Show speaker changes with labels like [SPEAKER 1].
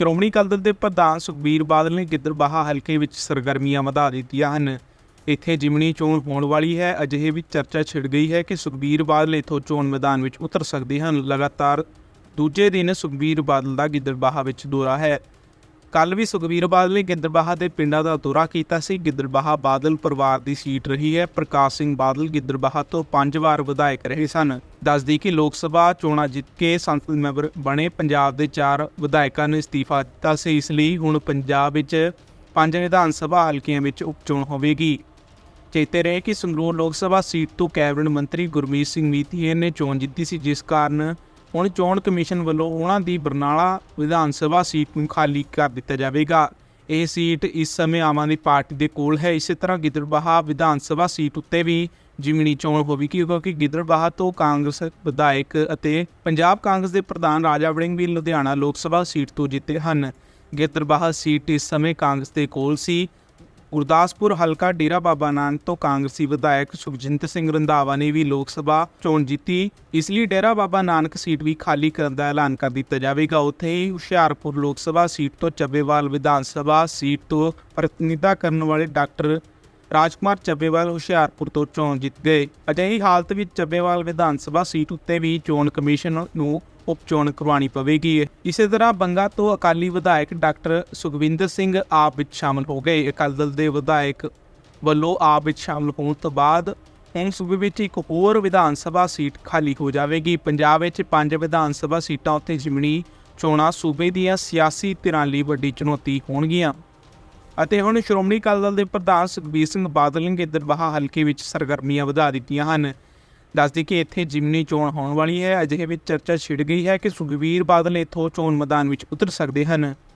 [SPEAKER 1] ਸ਼੍ਰੋਮਣੀ ਅਕਾਲੀ ਦਲ ਦੇ ਪ੍ਰਧਾਨ ਸੁਖਬੀਰ ਬਾਦਲ ਨੇ ਗਿੱਦੜਬਾਹਾ ਹਲਕੇ ਵਿੱਚ ਸਰਗਰਮੀਆਂ ਵਧਾ ਦਿੱਤੀਆਂ ਹਨ। ਇੱਥੇ ਜਿਮਣੀ ਚੋਣ ਹੋਣ ਵਾਲੀ ਹੈ। ਅਜਿਹੇ ਵੀ ਚਰਚਾ ਛਿੜ ਗਈ ਹੈ ਕਿ ਸੁਖਬੀਰ ਬਾਦਲ ਇੱਥੋਂ ਚੋਣ ਮੈਦਾਨ ਵਿੱਚ ਉਤਰ ਸਕਦੇ ਹਨ। ਲਗਾਤਾਰ ਦੂਜੇ ਦਿਨ ਸੁਖਬੀਰ ਬਾਦਲ ਦਾ ਗਿੱਦੜਬਾਹਾ ਵਿੱਚ ਦੌਰਾ ਹੈ। ਕੱਲ ਵੀ ਸੁਖਬੀਰ ਬਾਦਲ ਨੇ ਗਿੱਦੜਬਾਹਾ ਦੇ ਪਿੰਡਾਂ ਦਾ ਦੌਰਾ ਕੀਤਾ ਸੀ। ਗਿੱਦੜਬਾਹਾ ਬਾਦਲ ਪਰਿਵਾਰ ਦੀ ਸੀਟ ਰਹੀ ਹੈ। ਪ੍ਰਕਾਸ਼ ਸਿੰਘ ਬਾਦਲ ਗਿੱਦੜਬਾਹਾ ਤੋਂ ਪੰਜ ਵਾਰ ਵਿਧਾਇਕ ਰਹੇ ਸਨ। ਦੱਸਦੀ ਕਿ ਲੋਕ ਸਭਾ ਚੋਣਾਂ ਜਿੱਤ ਕੇ ਸੰਸਦ ਮੈਂਬਰ ਬਣੇ ਪੰਜਾਬ ਦੇ ਚਾਰ ਵਿਧਾਇਕਾਂ ਨੇ ਅਸਤੀਫਾ ਦਿੱਤਾ ਸੀ। ਇਸ ਲਈ ਹੁਣ ਪੰਜਾਬ ਵਿੱਚ ਪੰਜ ਵਿਧਾਨ ਸਭਾ ਹਲਕਿਆਂ ਵਿੱਚ ਉਪਚੋਣ ਹੋਵੇਗੀ। ਚੇਤੇ ਰਹੇ ਕਿ ਸੰਗਰੂਰ ਲੋਕ ਸਭਾ ਸੀਟ ਤੋਂ ਕੈਬਨਿਟ ਮੰਤਰੀ ਗੁਰਮੀਤ ਸਿੰਘ ਮੀਤੀਏ ਨੇ ਚੋਣ ਜਿੱਤੀ ਸੀ, ਜਿਸ ਕਾਰਨ ਹੁਣ ਚੋਣ ਕਮਿਸ਼ਨ ਵੱਲੋਂ ਉਹਨਾਂ ਦੀ ਬਰਨਾਲਾ ਵਿਧਾਨ ਸਭਾ ਸੀਟ ਨੂੰ ਖਾਲੀ ਕਰ ਦਿੱਤਾ ਜਾਵੇਗਾ। ਇਹ ਸੀਟ ਇਸ ਸਮੇਂ ਆਮ ਆਦਮੀ ਪਾਰਟੀ ਦੇ ਕੋਲ ਹੈ। ਇਸੇ ਤਰ੍ਹਾਂ ਗਿੱਦੜਬਾਹਾ ਵਿਧਾਨ ਸਭਾ ਸੀਟ ਉੱਤੇ ਵੀ ਜਿਮਣੀ ਚੋਣ ਹੋਵੇਗੀ ਕਿਉਂਕਿ ਗਿੱਦੜਬਾਹਾ ਤੋਂ ਕਾਂਗਰਸ ਵਿਧਾਇਕ ਅਤੇ ਪੰਜਾਬ ਕਾਂਗਰਸ ਦੇ ਪ੍ਰਧਾਨ ਰਾਜਾ ਵੜਿੰਗ ਵੀ ਲੁਧਿਆਣਾ ਲੋਕ ਸਭਾ ਸੀਟ ਤੋਂ ਜਿੱਤੇ ਹਨ। ਗਿੱਦੜਬਾਹਾ ਸੀਟ ਇਸ ਸਮੇਂ ਕਾਂਗਰਸ ਦੇ ਕੋਲ ਸੀ। ਗੁਰਦਾਸਪੁਰ ਹਲਕਾ ਡੇਰਾ ਬਾਬਾ ਨਾਨਕ ਤੋਂ ਕਾਂਗਰਸੀ ਵਿਧਾਇਕ ਸੁਖਜਿੰਦਰ ਸਿੰਘ ਰੰਧਾਵਾ ਨੇ ਵੀ ਲੋਕ ਸਭਾ ਚੋਣ ਜਿੱਤੀ। ਇਸ ਲਈ ਡੇਰਾ ਬਾਬਾ ਨਾਨਕ ਸੀਟ ਵੀ ਖਾਲੀ ਕਰਨ ਦਾ ਐਲਾਨ ਕਰ ਦਿੱਤਾ ਜਾਵੇਗਾ। ਉੱਥੇ ਹੀ ਹੁਸ਼ਿਆਰਪੁਰ ਲੋਕ ਸਭਾ ਸੀਟ ਤੋਂ ਚੱਬੇਵਾਲ ਵਿਧਾਨ ਸਭਾ ਸੀਟ ਤੋਂ ਪ੍ਰਤੀਨਿਧਤਾ ਕਰਨ ਵਾਲੇ ਡਾਕਟਰ ਰਾਜਕੁਮਾਰ ਚੱਬੇਵਾਲ ਹੁਸ਼ਿਆਰਪੁਰ ਤੋਂ ਚੋਣ ਜਿੱਤ ਗਏ। ਅਜਿਹੀ ਹਾਲਤ ਵਿੱਚ ਚੱਬੇਵਾਲ ਵਿਧਾਨ ਸਭਾ ਸੀਟ ਉੱਤੇ ਵੀ ਚੋਣ ਕਮਿਸ਼ਨ ਨੂੰ ਉਪਚੋਣ ਕਰਵਾਉਣੀ ਪਵੇਗੀ। ਇਸੇ ਤਰ੍ਹਾਂ ਬੰਗਾ ਤੋਂ ਅਕਾਲੀ ਵਿਧਾਇਕ ਡਾਕਟਰ ਸੁਖਵਿੰਦਰ ਸਿੰਘ ਆਪ ਵਿੱਚ ਸ਼ਾਮਲ ਹੋ ਗਏ। ਅਕਾਲੀ ਦਲ ਦੇ ਵਿਧਾਇਕ ਵੱਲੋਂ ਆਪ ਵਿੱਚ ਸ਼ਾਮਲ ਹੋਣ ਤੋਂ ਬਾਅਦ ਹੁਣ ਸੂਬੇ ਵਿੱਚ ਇੱਕ ਹੋਰ ਵਿਧਾਨ ਸਭਾ ਸੀਟ ਖਾਲੀ ਹੋ ਜਾਵੇਗੀ। ਪੰਜਾਬ ਵਿੱਚ ਪੰਜ ਵਿਧਾਨ ਸਭਾ ਸੀਟਾਂ ਉੱਤੇ ਜਿਮਣੀ ਚੋਣਾਂ ਸੂਬੇ ਦੀਆਂ ਸਿਆਸੀ ਧਿਰਾਂ ਲਈ ਵੱਡੀ ਚੁਣੌਤੀ ਹੋਣਗੀਆਂ। ਅਤੇ ਹੁਣ ਸ਼੍ਰੋਮਣੀ ਅਕਾਲੀ ਦਲ ਦੇ ਪ੍ਰਧਾਨ ਸੁਖਬੀਰ ਸਿੰਘ ਬਾਦਲ ਨੇ ਗਿੱਦੜਬਾਹਾ ਹਲਕੇ ਵਿੱਚ ਸਰਗਰਮੀਆਂ ਵਧਾ ਦਿੱਤੀਆਂ ਹਨ। ਦੱਸਦੀ ਕਿ ਇੱਥੇ ਜਿਮਨੀ ਚੋਣ ਹੋਣ ਵਾਲੀ ਹੈ। ਅਜਿਹੇ ਵਿੱਚ ਚਰਚਾ ਛਿੜ ਗਈ ਹੈ ਕਿ ਸੁਖਬੀਰ ਬਾਦਲ ਇੱਥੋਂ ਚੋਣ ਮੈਦਾਨ ਵਿੱਚ ਉਤਰ ਸਕਦੇ ਹਨ।